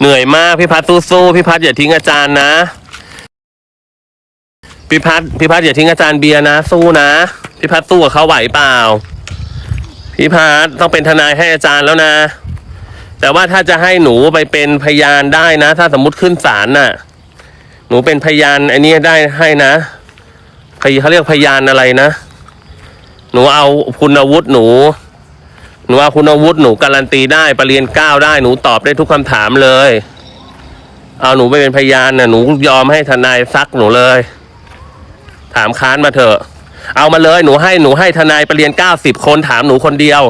เหนื่อยมากพี่พัดสู้ๆพี่พัดอย่าทิ้งอาจารย์นะพี่พัดพี่พัดอย่าทิ้งอาจารย์เบียร์นะสู้นะพี่พัดสู้กับเขาไหวเปล่าพี่พัดต้องเป็นทนายให้อาจารย์แล้วนะ แต่ว่าถ้าจะให้หนูไปเป็นพยานได้นะ ถ้าสมมติขึ้นศาลน่ะ หนูเป็นพยานอันนี้ได้ให้นะเขาเรียกพยานอะไรนะ หนูเอาคุณอาวุฒิหนู หนูเอาคุณอาวุฒิหนูการันตีได้ปรริญญาเก้าได้หนูตอบได้ทุกคำถามเลย เอาหนูไปเป็นพยานน่ะหนูยอมให้ทนายซักหนูเลย ถามค้านมาเถอะ เอามาเลยหนูให้หนูให้ทนายปรริญญาเก้าสิบคนถามหนูคนเดียว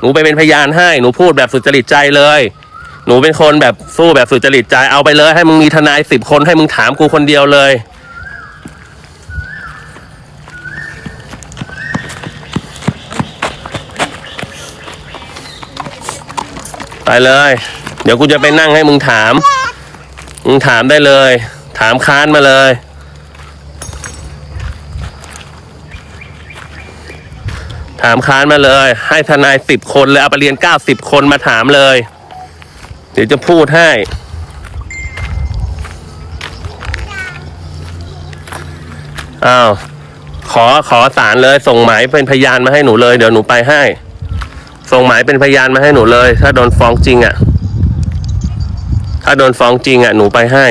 หนูไปเป็นพยานให้หนูพูดแบบสุจริตใจเลย หนูเป็นคนแบบสู้แบบสุจริตใจเอาไปเลย ให้มึงมีทนายสิบคนให้มึงถามกูคนเดียวเลย ไปเลย เดี๋ยวกูจะไปนั่งให้มึงถาม มึงถามได้เลย ถามค้านมาเลย ถามค้านมาเลย ให้ทนายสิบคนเลยเอาไปเรียนเก้าสิบคนมาถามเลย เดี๋ยวจะพูดให้อ้าวขอขอสารเลยส่งหมายเป็นพยานมาให้หนูเลย เดี๋ยวหนูไปให้ ส่งหมายเป็นพยานมาให้หนูเลย ถ้าโดนฟ้องจริงอะ่ะ ถ้าโดนฟ้องจริงอะ่ะ หนูไปให้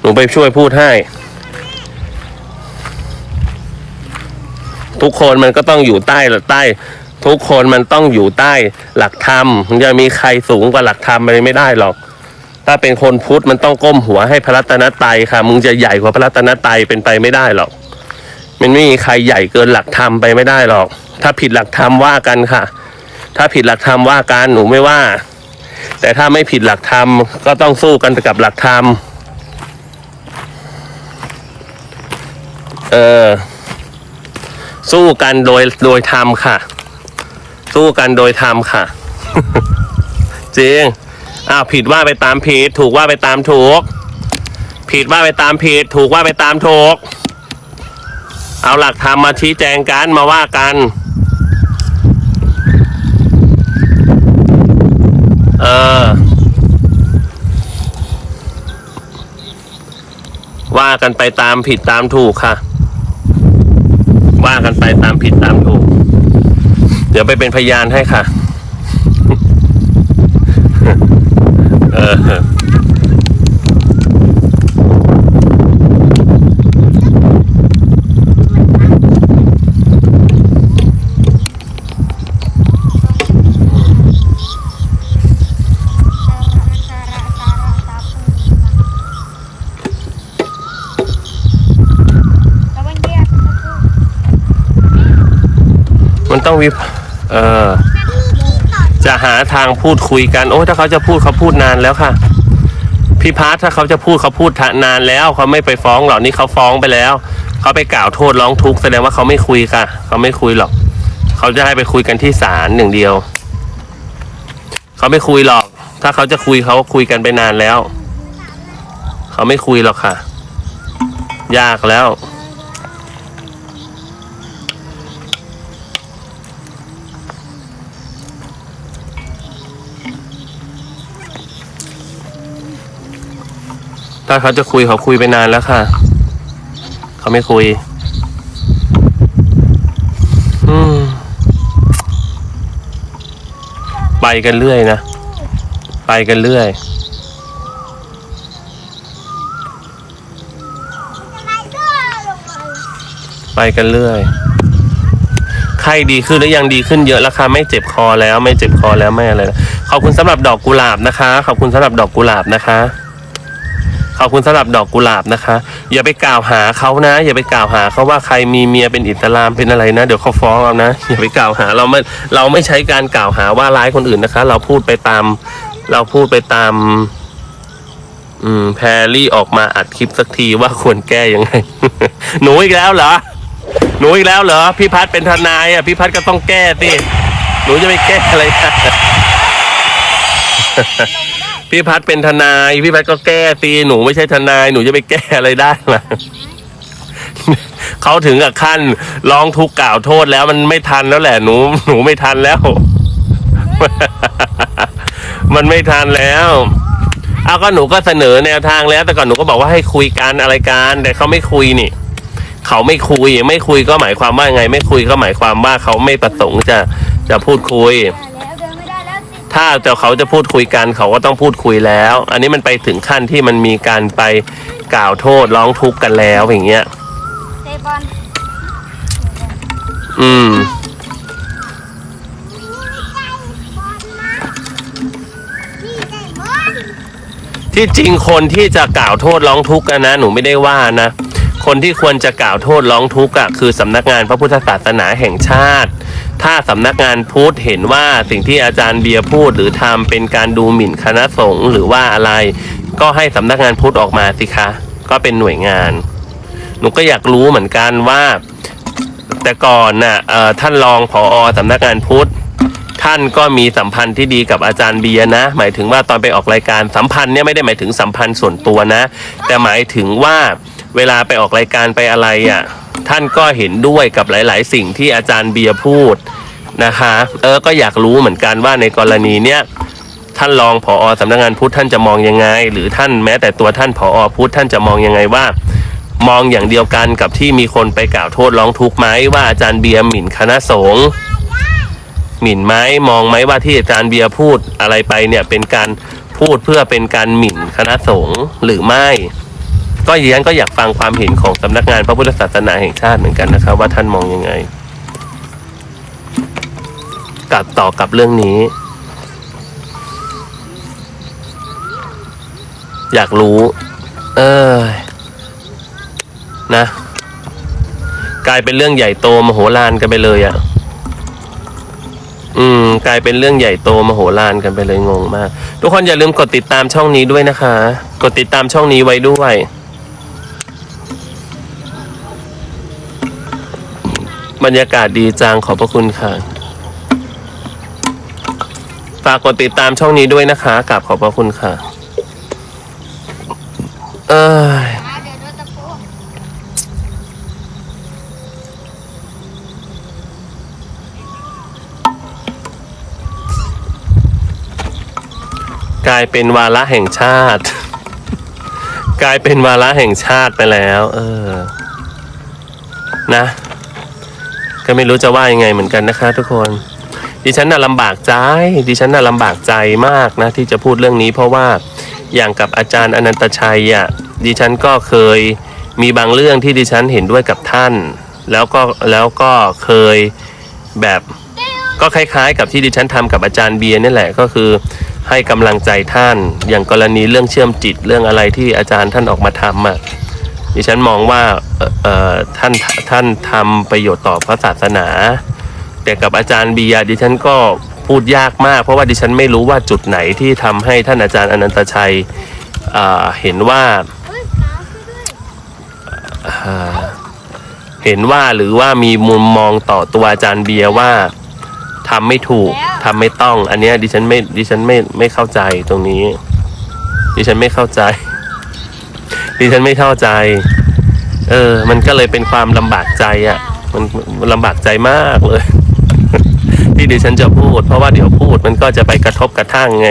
หนูไปช่วยพูดให้ ทุกคนมันก็ต้องอยู่ใต้หลักใต้ ทุกคนมันต้องอยู่ใต้หลักธรรมมันจะมีใครสูงกว่าหลักธรรมมันไม่ได้หรอก ถ้าเป็นคนพุทธมันต้องก้มหัวให้พระรัตนตรัยค่ะ มึงจะใหญ่กว่าพระรัตนตรัยเป็นไปไม่ได้หรอก มันไม่มีใครใหญ่เกินหลักธรรมไปไม่ได้หรอก ถ้าผิดหลักธรรมว่ากันค่ะ ถ้าผิดหลักธรรมว่ากันหนูไม่ว่า แต่ถ้าไม่ผิดหลักธรรมก็ต้องสู้กันกับหลักธรรมเออสู้กันโดยโดยธรรมค่ะ สู้กันโดยธรรมค่ะจริงอ้าวผิดว่าไปตามผิด ถูกว่าไปตามถูก ผิดว่าไปตามผิด ถูกว่าไปตามถูก เอาหลักธรรมมาชี้แจงกันมาว่ากัน เออ ว่ากันไปตามผิดตามถูกค่ะ ว่ากันไปตามผิดตามถูก เดี๋ยวไปเป็นพยานให้ค่ะ เออ ต้องวิพเออจะหาทางพูดคุยกัน โอ้ยถ้าเขาจะพูดเขาพูดนานแล้วค่ะ พี่พาร์ทถ้าเขาจะพูดเขาพูดนานแล้วเขาไม่ไปฟ้องหรอกนี่เขาฟ้องไปแล้วเขาไปกล่าวโทษร้องทุกข์แสดงว่าเขาไม่คุยค่ะเขาไม่คุยหรอกเขาจะให้ไปคุยกันที่ศาลหนึ่งเดียวเขาไม่คุยหรอก ถ้าเขาจะคุยเขาคุยกันไปนานแล้ว เขาไม่คุยหรอกค่ะ ยากแล้ว ถ้าเขาจะคุยเขาคุยไปนานแล้วค่ะ เขาไม่คุย อืมไปกันเรื่อยนะ ไปกันเรื่อยไปกันเรื่อย ไข้ดีขึ้นหรือยังดีขึ้นเยอะแล้วค่ะไม่เจ็บคอแล้วไม่เจ็บคอแล้วไม่อะไร ขอบคุณสำหรับดอกกุหลาบนะคะ ขอบคุณสำหรับดอกกุหลาบนะคะ ขอบคุณสำหรับดอกกุหลาบนะคะ อย่าไปกล่าวหาเขานะ อย่าไปกล่าวหาเขาว่าใครมีเมียเป็นอิสลามเป็นอะไรนะ เดี๋ยวเขาฟ้องเรานะ อย่าไปกล่าวหาเราไม่เราไม่ใช้การกล่าวหาว่าร้ายคนอื่นนะคะ เราพูดไปตาม เราพูดไปตาม อืมแพรรี่ออกมาอัดคลิปสักทีว่าควรแก้ยังไง หนูอีกแล้วเหรอ หนูอีกแล้วเหรอพี่พัดเป็นทนายอะพี่พัดก็ต้องแก้สิหนูจะไปแก้อะไรนะ พี่พัดเป็นทนาย พี่พัดก็แก้สิหนูไม่ใช่ทนายหนูจะไปแก้อะไรได้ล่ะเขาถึงกับขั้นร้องทุกข์กล่าวโทษแล้วมันไม่ทันแล้วแหละหนู หนูไม่ทันแล้ว มันไม่ทันแล้วเอาก็หนูก็เสนอแนวทางแล้ว แต่ก่อนหนูก็บอกว่าให้คุยกันอะไรกันแต่เขาไม่คุยนี่เขาไม่คุย ไม่คุยก็หมายความว่าไง ไม่คุยก็หมายความว่าเขาไม่ประสงค์จะจะพูดคุย ถ้าแต่เขาจะพูดคุยกันเขาก็ต้องพูดคุยแล้ว อันนี้มันไปถึงขั้นที่มันมีการไปกล่าวโทษร้องทุกข์กันแล้วอย่างเงี้ยเตะบอลอืม ที่จริงคนที่จะกล่าวโทษร้องทุกข์อะนะ หนูไม่ได้ว่านะ คนที่ควรจะกล่าวโทษร้องทุกข์อะคือสำนักงานพระพุทธศาสนาแห่งชาติ ถ้าสำนักงานพุทธเห็นว่าสิ่งที่อาจารย์เบียร์พูดหรือทำเป็นการดูหมิ่นคณะสงฆ์หรือว่าอะไร ก็ให้สำนักงานพุทธออกมาสิคะ ก็เป็นหน่วยงาน หนูก็อยากรู้เหมือนกันว่า แต่ก่อนน่ะท่านรองผอสำนักงานพุทธท่านก็มีสัมพันธ์ที่ดีกับอาจารย์เบียร์นะ หมายถึงว่าตอนไปออกรายการสัมพันธ์เนี่ยไม่ได้หมายถึงสัมพันธ์ส่วนตัวนะ แต่หมายถึงว่า เวลาไปออกรายการไปอะไรอะ ท่านก็เห็นด้วยกับหลาย ๆ สิ่งที่อาจารย์เบียร์พูดนะคะ เออก็อยากรู้เหมือนกันว่าในกรณีเนี้ยท่านรองผอสำนักงานพุทธท่านจะมองยังไง หรือท่านแม้แต่ตัวท่านผอพุทธท่านจะมองยังไงว่า มองอย่างเดียวกันกับที่มีคนไปกล่าวโทษร้องทุกข์ไหมว่าอาจารย์เบียร์หมิ่นคณะสงฆ์หมิ่นไหมมองไหมว่าที่อาจารย์เบียร์พูดอะไรไปเนี่ยเป็นการพูดเพื่อเป็นการหมิ่นคณะสงฆ์หรือไม่ ก็ดิฉันก็อยากฟังความเห็นของสำนักงานพระพุทธศาสนาแห่งชาติเหมือนกันนะครับ ว่าท่านมองยังไง กับต่อกับเรื่องนี้ อยากรู้ เออนะ กลายเป็นเรื่องใหญ่โตมโหฬารกันไปเลยอะ่ะอืม กลายเป็นเรื่องใหญ่โตมโหฬารกันไปเลยงงมาก ทุกคนอย่าลืมกดติดตามช่องนี้ด้วยนะคะ กดติดตามช่องนี้ไว้ด้วย บรรยากาศดีจังขอบพระคุณค่ะ ฝากกดติดตามช่องนี้ด้วยนะคะกราบขอบพระคุณค่ะ เอ้กลายเป็นวาระแห่งชาติ กลายเป็นวาระแห่งชาติไปแล้ว เออ นะ ก็ไม่รู้จะว่ายังไงเหมือนกันนะคะ ทุกคน ดิฉันน่ะลำบากใจ ดิฉันน่ะลำบากใจมากนะ ที่จะพูดเรื่องนี้ เพราะว่าอย่างกับอาจารย์อนันตชัยอะดิฉันก็เคยมีบางเรื่องที่ดิฉันเห็นด้วยกับท่าน แล้วก็แล้วก็เคยแบบก็คล้ายๆ กับที่ดิฉันทำกับอาจารย์เบียร์นี่แหละก็คือให้กำลังใจท่าน อย่างกรณีเรื่องเชื่อมจิตเรื่องอะไรที่อาจารย์ท่านออกมาทำอะ ดิฉันมองว่าท่านท่านทำประโยชน์ต่อพระศาสนา แต่กับอาจารย์เบียดิฉันก็พูดยากมาก เพราะว่าดิฉันไม่รู้ว่าจุดไหนที่ทำให้ท่านอาจารย์อนันตชัยเเห็นว่าเาเห็นว่าหรือว่ามีมุมมองต่อตัวอาจารย์เบียว่าทำไม่ถูกทำไม่ต้อง อันเนี้ยดิฉันไม่ดิฉันไม่ไม่เข้าใจตรงนี้ ดิฉันไม่เข้าใจ ดิฉันไม่เข้าใจ เออ มันก็เลยเป็นความลำบากใจอะ่ะ มันลำบากใจมากเลย ที่ดิฉันจะพูด เพราะว่าเดี๋ยวพูดมันก็จะไปกระทบกระทั่งไง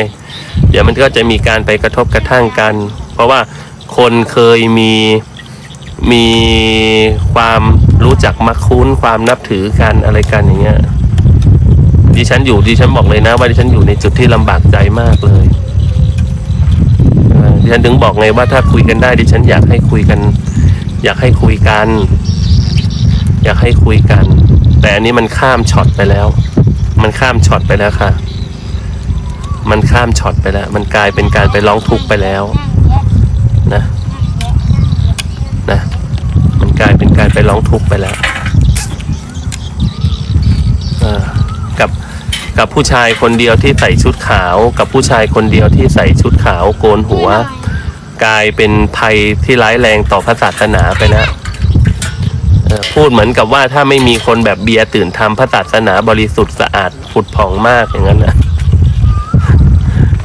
เดี๋ยวมันก็จะมีการไปกระทบกระทั่งกัน เพราะว่าคนเคยมีมีความรู้จักมักคุ้นความนับถือกันอะไรกันอย่างเงี้ยดิฉันอยู่ดิฉันบอกเลยนะว่าดิฉันอยู่ในจุดที่ลำบากใจมากเลย ดิฉันถึงบอกไงว่าถ้าคุยกันได้ดิฉันอยากให้คุยกัน อยากให้คุยกัน อยากให้คุยกัน แต่อันนี้มันข้ามช็อตไปแล้ว มันข้ามช็อตไปแล้วค่ะ มันข้ามช็อตไปแล้ว มันกลายเป็นการไปร้องทุกข์ไปแล้วนั่งแยะนะนะ มันกลายเป็นการไปร้องทุกข์ไปแล้ว กับผู้ชายคนเดียวที่ใส่ชุดขาว กับผู้ชายคนเดียวที่ใส่ชุดขาวโกนหัว กลายเป็นภัยที่ร้ายแรงต่อพระศาสนาไปแล้วเอ่อพูดเหมือนกับว่าถ้าไม่มีคนแบบเบียร์ตื่นทำพระศาสนาบริสุทธิ์สะอาดผุดผ่องมากอย่างนั้นนะ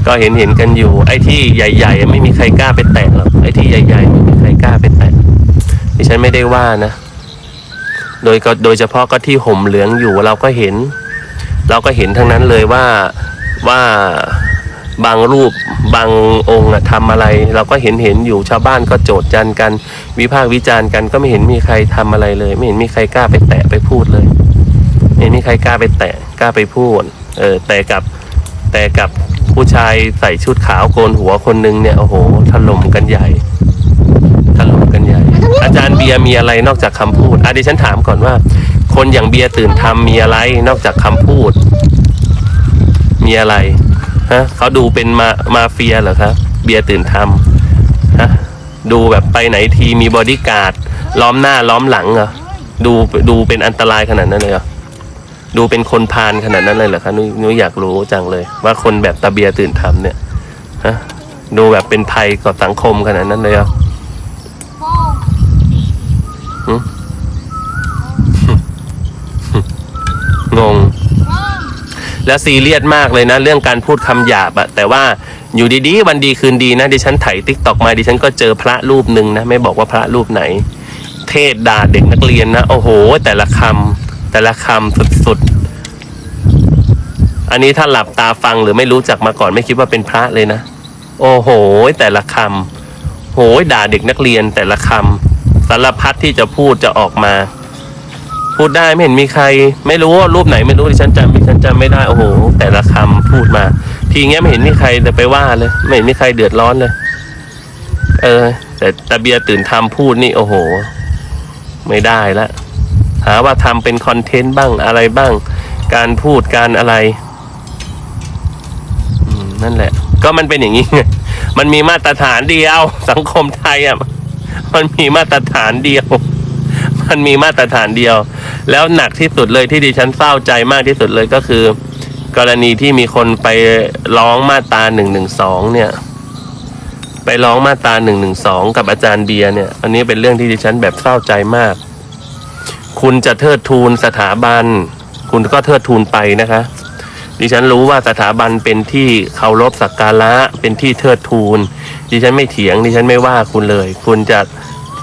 ก็เห็นเห็นกันอยู่ ไอ้ที่ใหญ่ๆ ไม่มีใครกล้าไปแตะหรอกไอ้ที่ใหญ่ๆไม่มีใครกล้าไปแตะดิฉันไม่ได้ว่านะ โดยก็โดยเฉพาะก็ที่ห่มเหลืองอยู่เราก็เห็น เราก็เห็นทั้งนั้นเลยว่าว่าบางรูปบางองค์ทำอะไร เราก็เห็นเห็นอยู่ชาวบ้านก็โจดจันกัน วิพากษ์วิจารณ์กันก็ไม่เห็นมีใครทำอะไรเลย ไม่เห็นมีใครกล้าไปแตะไปพูดเลยไม่เห็นมีใครกล้าไปแตะกล้าไปพูดเออแต่กับแต่กับผู้ชายใส่ชุดขาวโกนหัวคนหนึงเนี่ยโอ้โหถล่มกันใหญ่ ถล่มกันใหญ่ อาจารย์เบียร์มีอะไรนอกจากคำพูดอะดิฉันถามก่อนว่า คนอย่างเบียร์ตื่นทำมีอะไรนอกจากคำพูด มีอะไรฮะเขาดูเป็นมามาเฟียเหรอครับ เบียร์ตื่นทำฮะดูแบบไปไหนทีมีบอดี้การ์ดล้อมหน้าล้อมหลังเหรอดูดูเป็นอันตรายขนาดนั้นเลยเหรอดูเป็นคนพาลขนาดนั้นเลยเหรอคะนุ้ยนุ้ยอยากรู้จังเลย ว่าคนแบบตาเบียร์ตื่นทำเนี่ยฮะดูแบบเป็นภัยกับสังคมขนาดนั้นเลยเหรอโป้ งง แล้วซีเรียสมากเลยนะ เรื่องการพูดคำหยาบอะแต่ว่าอยู่ดีๆ วันดีคืนดีนะดิฉันไถติ๊กตอกมาดิฉันก็เจอพระรูปหนึ่งนะ ไม่บอกว่าพระรูปไหน เทศด่าเด็กนักเรียนนะ โอ้โห แต่ละคำแต่ละคำสุดๆ อันนี้ถ้าหลับตาฟังหรือไม่รู้จักมาก่อนไม่คิดว่าเป็นพระเลยนะ โอ้โห แต่ละคำโหยด่าเด็กนักเรียนแต่ละคำ สารพัดที่จะพูดจะออกมา พูดได้ไม่เห็นมีใคร ไม่รู้ว่ารูปไหนไม่รู้ดิฉันจำดิฉันจำไม่ได้โอ้โห แต่ละคำพูดมา ทีเงี้ยไม่เห็นมีใครจะไปว่าเลย ไม่เห็นมีใครเดือดร้อนเลย เออ แต่ตาเบียตื่นทำพูดนี่โอ้โห ไม่ได้ละหาว่าทำเป็นคอนเทนต์บ้างอะไรบ้าง การพูดการอะไรนั่นแหละ ก็มันเป็นอย่างนี้ไงมันมีมาตรฐานเดียวสังคมไทยอะ มันมีมาตรฐานเดียว มันมีมาตรฐานเดียว แล้วหนักที่สุดเลยที่ดิฉันเศร้าใจมากที่สุดเลยก็คือ กรณีที่มีคนไปร้องมาตราหนึ่งหนึ่งสองเนี่ย ไปร้องมาตราหนึ่งหนึ่งสองกับอาจารย์เบียร์เนี่ย อันนี้เป็นเรื่องที่ดิฉันแบบเศร้าใจมาก คุณจะเทิดทูนสถาบัน คุณก็เทิดทูนไปนะคะ ดิฉันรู้ว่าสถาบันเป็นที่เคารพสักการะเป็นที่เทิดทูน ดิฉันไม่เถียงดิฉันไม่ว่าคุณเลย คุณจะ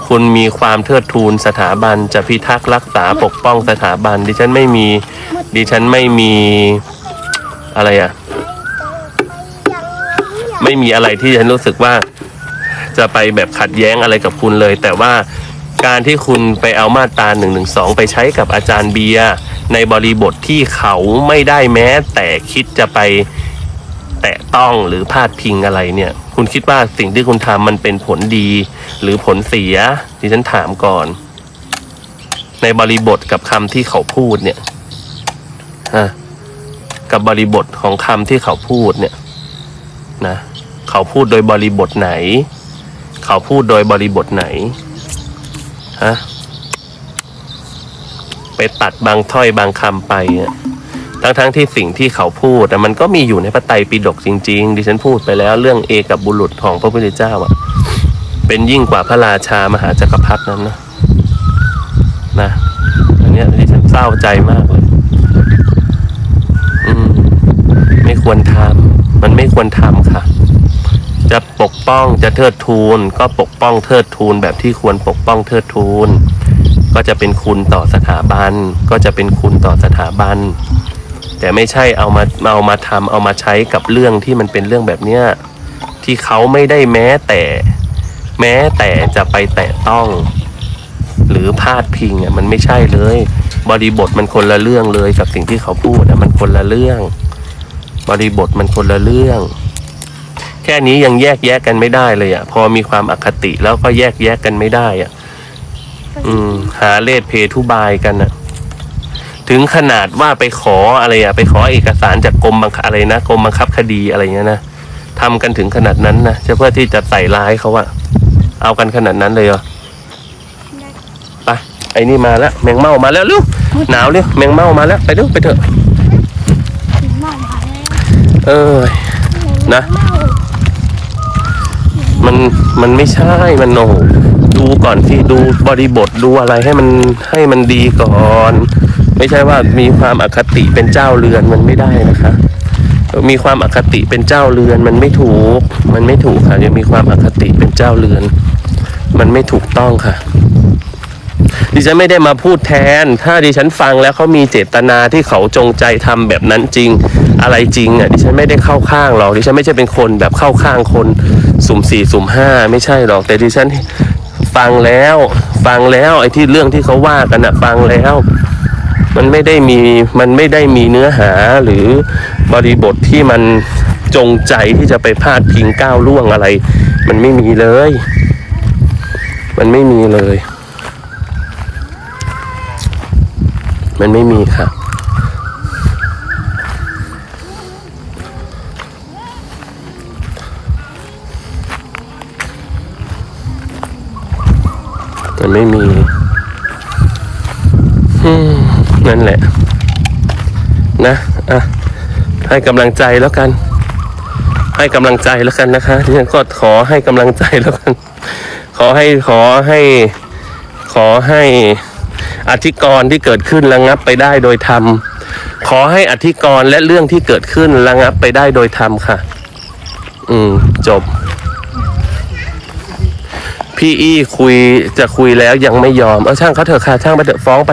คุณมีความเทิดทูนสถาบันจะพิทักษ์รักษาปกป้องสถาบัน ดิฉันไม่มีดิฉันไม่มีอะไรอะไม่มีอะไรที่ฉันรู้สึกว่า จะไปแบบขัดแย้งอะไรกับคุณเลย แต่ว่าการที่คุณไปเอามาตราหนึ่งหนึ่งสองไปใช้กับอาจารย์เบียร์ในบริบทที่เขาไม่ได้แม้ แต่คิดจะไปแตะต้องหรือพาดพิงอะไรเนี่ย คุณคิดว่าสิ่งที่คุณทำมันเป็นผลดี หรือผลเสียดิฉันถามก่อน ในบริบทกับคำที่เขาพูดเนี่ยฮะกับบริบทของคำที่เขาพูดเนี่ย นะ เขาพูดโดยบริบทไหน เขาพูดโดยบริบทไหนฮะไปตัดบางถ้อยบางคำไปเนี่ย ทั้งทั้งๆที่สิ่งที่เขาพูดแต่มันก็มีอยู่ในพระไตรปิฎกจริง ๆ ดิฉันพูดไปแล้วเรื่องเอกับบุรุษของพระพุทธเจ้าอะเป็นยิ่งกว่าพระราชามหาจักรพรรดินั้นนะนะอันนี้ดิฉันเศร้าใจมากเลยอืมไม่ควรทำมันไม่ควรทำค่ะ จะปกป้องจะเทิดทูน ก็ปกป้องเทิดทูนแบบที่ควรปกป้องเทิดทูน ก็จะเป็นคุณต่อสถาบัน ก็จะเป็นคุณต่อสถาบัน แต่ไม่ใช่เอามาเอามาทำเอามาใช้กับเรื่องที่มันเป็นเรื่องแบบเนี้ยที่เขาไม่ได้แม้แต่ แม้แต่จะไปแตะต้อง หรือพาดพิงอะมันไม่ใช่เลย บริบทมันคนละเรื่องเลยกับสิ่งที่เขาพูดอะมันคนละเรื่อง บริบทมันคนละเรื่อง แค่นี้ยังแยกแยะกันไม่ได้เลยอะ พอมีความอคติแล้วก็แยกแยะกันไม่ได้อะ อืม หาเลขเพทุบายกันอะ ถึงขนาดว่าไปขออะไรอะไปขอเอกสารจากกรมบังคับอะไรนะกรมบังคับคดีอะไรเงี้ยนะทำกันถึงขนาดนั้นนะเพื่อที่จะใส่ร้ายเขาอะเอากันขนาดนั้นเลยเหรอไปไอ้นี่มาแล้วแมงเม่ามาแล้วเร็วหนาวเร็วแมงเม่ามาแล้วไปเร็วไปเถอะถึงหม้อมาแล้วเออนะเมามันมันไม่ใช่มันโอ้โหดูก่อนที่ดูบริบทดูอะไรให้มันให้มันดีก่อน ไม่ใช่ว่ามีความอคติเป็นเจ้าเรือนมันไม่ได้นะคะ มีความอคติเป็นเจ้าเรือนมันไม่ถูก มันไม่ถูกค่ะยังมีความอคติเป็นเจ้าเรือน มันไม่ถูกต้องค่ะ ดิฉันไม่ได้มาพูดแทน ถ้าดิฉันฟังแล้วเขามีเจตนาที่เขาจงใจทำแบบนั้นจริง อะไรจริงอะดิฉันไม่ได้เข้าข้างหรอกดิฉันไม่ใช่เป็นคนแบบเข้าข้างคนสุ่มสี่สุ่มห้าไม่ใช่หรอกแต่ดิฉันฟังแล้ว ฟังแล้วไอ้ที่เรื่องที่เขาว่ากันอะ ฟังแล้ว มันไม่ได้มีมันไม่ได้มีเนื้อหาหรือบริบทที่มันจงใจที่จะไปพาดพิงก้าวล่วงอะไร มันไม่มีเลย มันไม่มีเลย มันไม่มีค่ะมันไม่มี อืม นั่นแหละ นะอะให้กำลังใจแล้วกัน ให้กำลังใจแล้วกันนะคะที่ฉันก็ขอให้กำลังใจแล้วกัน ขอให้ขอให้ขอให้อธิกรณ์ที่เกิดขึ้นระงับไปได้โดยธรรม ขอให้อธิกรณ์และเรื่องที่เกิดขึ้นระงับไปได้โดยธรรมค่ะ อืม จบ พี่อี้คุยจะคุยแล้วยังไม่ยอม เอาช่างเขาเถอะค่ะ ช่างไปเถอะฟ้องไป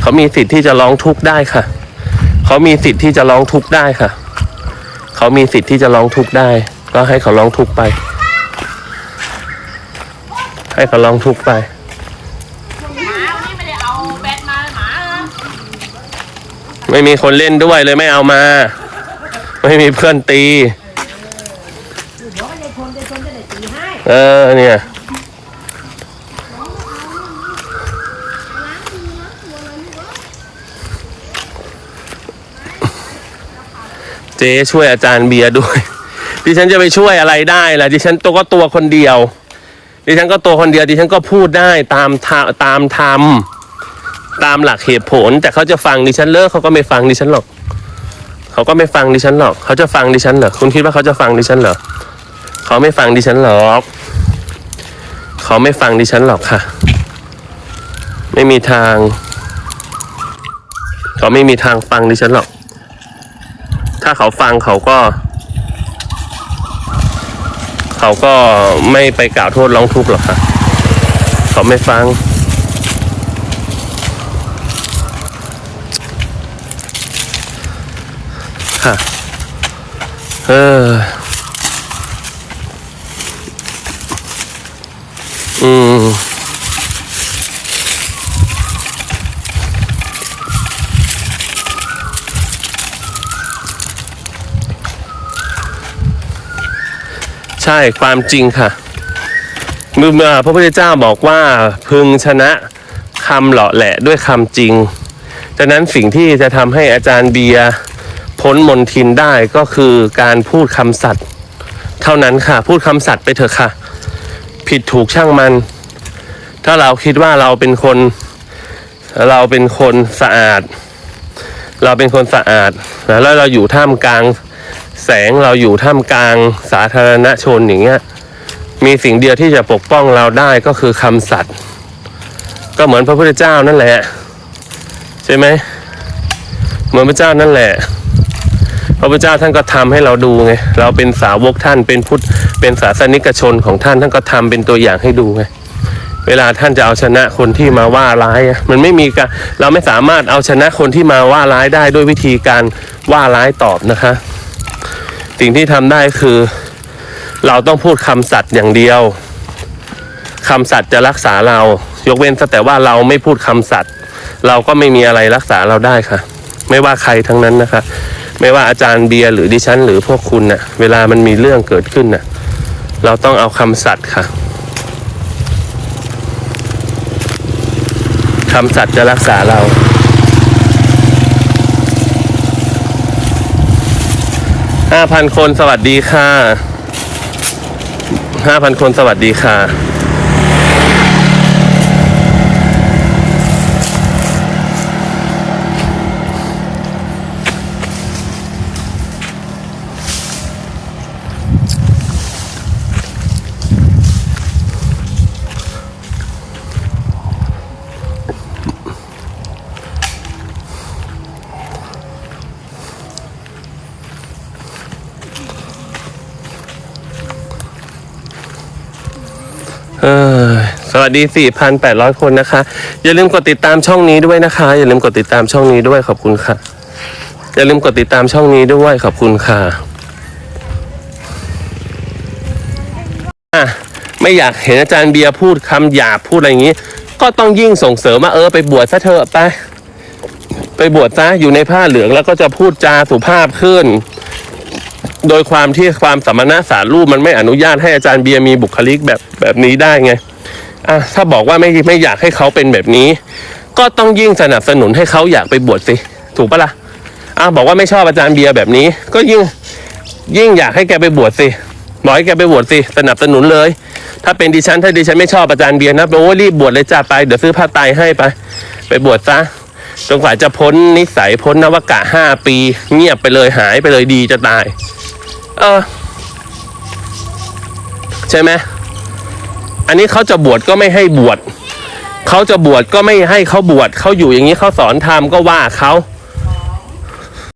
เขามีสิทธิ์ที่จะร้องทุกข์ได้ค่ะ เขามีสิทธิ์ที่จะร้องทุกข์ได้ค่ะ เขามีสิทธิ์ที่จะร้องทุกข์ได้ ก็ให้เขาร้องทุกข์ไป ให้เขาร้องทุกข์ไปไม่ได้เอาแบตมาเลยหมาเหรอไม่มีคนเล่นด้วยเลยไม่เอามา ไม่มีเพื่อนตี เออเนี่ย เจ๊ช่วยอาจารย์เบียร์ด้วย ดิฉันจะไปช่วยอะไรได้ล่ะ ดิฉันตัวก็ตัวคนเดียว ดิฉันก็ตัวคนเดียว ดิฉันก็พูดได้ตามทาตามธรรมตามหลักเหตุผล แต่เขาจะฟังดิฉันเลิกเขาก็ไม่ฟังดิฉันหรอก เขาก็ไม่ฟังดิฉันหรอก เขาจะฟังดิฉันเหรอคุณคิดว่าเขาจะฟังดิฉันเหรอเขาไม่ฟังดิฉันหรอก เขาไม่ฟังดิฉันหรอกค่ะ ไม่มีทาง เขาไม่มีทางฟังดิฉันหรอก ถ้าเขาฟังเขาก็ เขาก็ไม่ไปกล่าวโทษร้องทุกข์หรอกค่ะ เขาไม่ฟัง ค่ะ เออ อืม ใช่ความจริงค่ะเมื่อเมื่อพระพุทธเจ้าบอกว่าพึงชนะคำเหล่าแหละด้วยคำจริงฉะนั้นสิ่งที่จะทำให้อาจารย์เบียร์พ้นมนทินได้ก็คือการพูดคำสัตย์เท่านั้นค่ะ พูดคำสัตย์ไปเถอะค่ะ ผิดถูกช่างมัน ถ้าเราคิดว่าเราเป็นคน เราเป็นคนสะอาด เราเป็นคนสะอาด แล้วเราอยู่ท่ามกลาง แสงเราอยู่ท่ามกลางสาธารณชนอย่างเงี้ยมีสิ่งเดียวที่จะปกป้องเราได้ก็คือคำสัตย์ก็เหมือนพระพุทธเจ้านั่นแหละ ใช่ไหมเหมือนพระเจ้านั่นแหละ พระพุทธเจ้าท่านก็ทำให้เราดูไงเราเป็นสาวกท่านเป็นพุทธเป็นศาสนิกชนของท่านท่านก็ทำเป็นตัวอย่างให้ดูไงเวลาท่านจะเอาชนะคนที่มาว่าร้าย มันไม่มีการเราไม่สามารถเอาชนะคนที่มาว่าร้ายได้ด้วยวิธีการว่าร้ายตอบนะคะ สิ่งที่ทำได้คือ เราต้องพูดคำสัตย์อย่างเดียวคำสัตย์จะรักษาเรา ยกเว้นแต่ว่าเราไม่พูดคำสัตย์เราก็ไม่มีอะไรรักษาเราได้ค่ะ ไม่ว่าใครทั้งนั้นนะคะ ไม่ว่าอาจารย์เบียร์หรือดิฉันหรือพวกคุณนะ่ะ เวลามันมีเรื่องเกิดขึ้นน่ะ เราต้องเอาคำสัตย์ค่ะคำสัตย์จะรักษาเรา ห้าพันคนสวัสดีค่ะห้าพันคนสวัสดีค่ะ ดี 4,800 คนนะคะ อย่าลืมกดติดตามช่องนี้ด้วยนะคะ อย่าลืมกดติดตามช่องนี้ด้วยขอบคุณค่ะ อย่าลืมกดติดตามช่องนี้ด้วยขอบคุณค่ะอะไม่อยากเห็นอาจารย์เบียร์พูดคำหยาบพูดอะไรอย่างนี้ ก็ต้องยิ่งส่งเสริมว่าเออไปบวชซะเถอะไป ไปบวชซะอยู่ในผ้าเหลืองแล้วก็จะพูดจาสุภาพขึ้น โดยความที่ความสมณะสารรูปมันไม่อนุญาตให้อาจารย์เบียร์มีบุคลิกแบบแบบนี้ได้ไง อะถ้าบอกว่าไม่ไม่อยากให้เขาเป็นแบบนี้ ก็ต้องยิ่งสนับสนุนให้เขาอยากไปบวชสิ ถูกปะล่ะอะบอกว่าไม่ชอบอาจารย์เบียร์แบบนี้ ก็ยิ่งยิ่งอยากให้แกไปบวชสิบอกให้แกไปบวชสิสนับสนุนเลย ถ้าเป็นดิฉันถ้าดิฉันไม่ชอบอาจารย์เบียร์นะโอ้รีบบวชเลยจ้าไปเดี๋ยวซื้อผ้าไตรให้ไป ไปบวชซะจนกว่าจะพ้นนิสัยพ้นนวกะห้าปี เงียบไปเลยหายไปเลยดีจะตาย เออ ใช่ไหม อันนี้เขาจะบวชก็ไม่ให้บวชเขาจะบวชก็ไม่ให้เขาบวชเขาอยู่อย่างนี้เขาสอนธรรมก็ว่าเขา